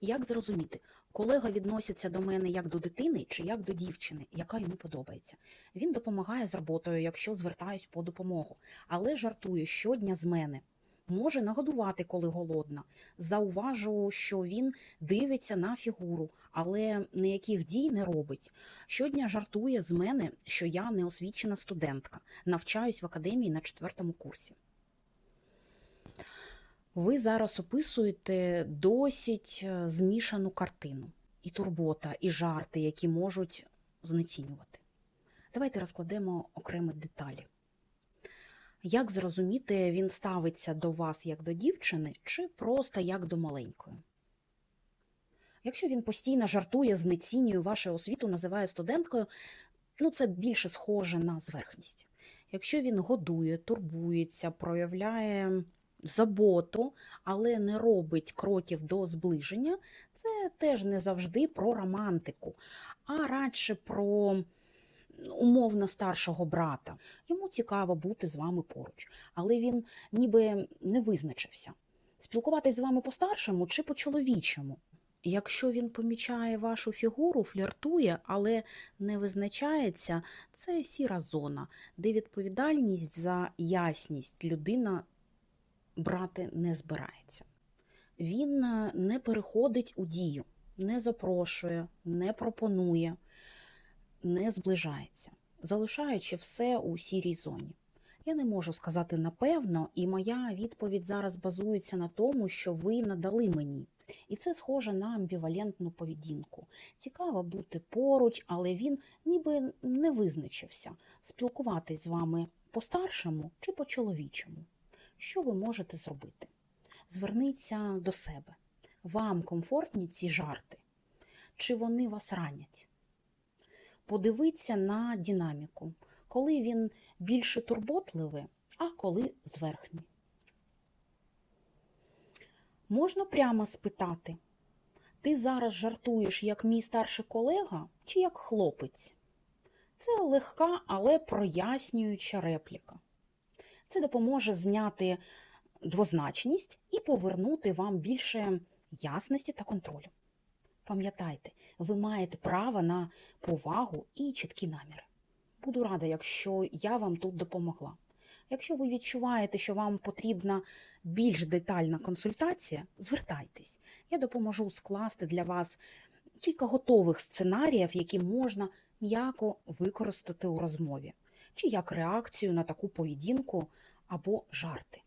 Як зрозуміти, колега відноситься до мене як до дитини чи як до дівчини, яка йому подобається. Він допомагає з роботою, якщо звертаюсь по допомогу, але жартує щодня з мене. Може нагодувати, коли голодна. Зауважу, що він дивиться на фігуру, але ніяких дій не робить. Щодня жартує з мене, що я неосвічена студентка, навчаюсь в академії на четвертому курсі. Ви зараз описуєте досить е, змішану картину. І турбота, і жарти, які можуть знецінювати. Давайте розкладемо окремі деталі. Як зрозуміти, він ставиться до вас як до дівчини, чи просто як до маленької? Якщо він постійно жартує, знецінює вашу освіту, називає студенткою, ну це більше схоже на зверхність. Якщо він годує, турбується, проявляє заботу, але не робить кроків до зближення, це теж не завжди про романтику, а радше про умовно старшого брата. Йому цікаво бути з вами поруч, але він ніби не визначився. Спілкуватись з вами по-старшому чи по-чоловічому. Якщо він помічає вашу фігуру, фліртує, але не визначається, це сіра зона, де відповідальність за ясність людина брати не збирається. Він е, не переходить у дію, не запрошує, не пропонує, не зближається, залишаючи все у сірій зоні. Я не можу сказати напевно, і моя відповідь зараз базується на тому, що ви надали мені. І це схоже на амбівалентну поведінку. Цікаво бути поруч, але він ніби не визначився спілкуватись з вами по-старшому чи по-чоловічому. Що ви можете зробити? Зверніться до себе. Вам комфортні ці жарти? Чи вони вас ранять? Подивіться на динаміку, коли він більше турботливий, а коли зверхній. Можна прямо спитати: ти зараз жартуєш як мій старший колега чи як хлопець? Це легка, але прояснююча репліка. Це допоможе зняти двозначність і повернути вам більше ясності та контролю. Пам'ятайте, ви маєте право на повагу і чіткі наміри. Буду рада, якщо я вам тут допомогла. Якщо ви відчуваєте, що вам потрібна більш детальна консультація, звертайтесь. Я допоможу скласти для вас кілька готових сценаріїв, які можна м'яко використати у розмові, чи як реакцію на таку поведінку або жарти.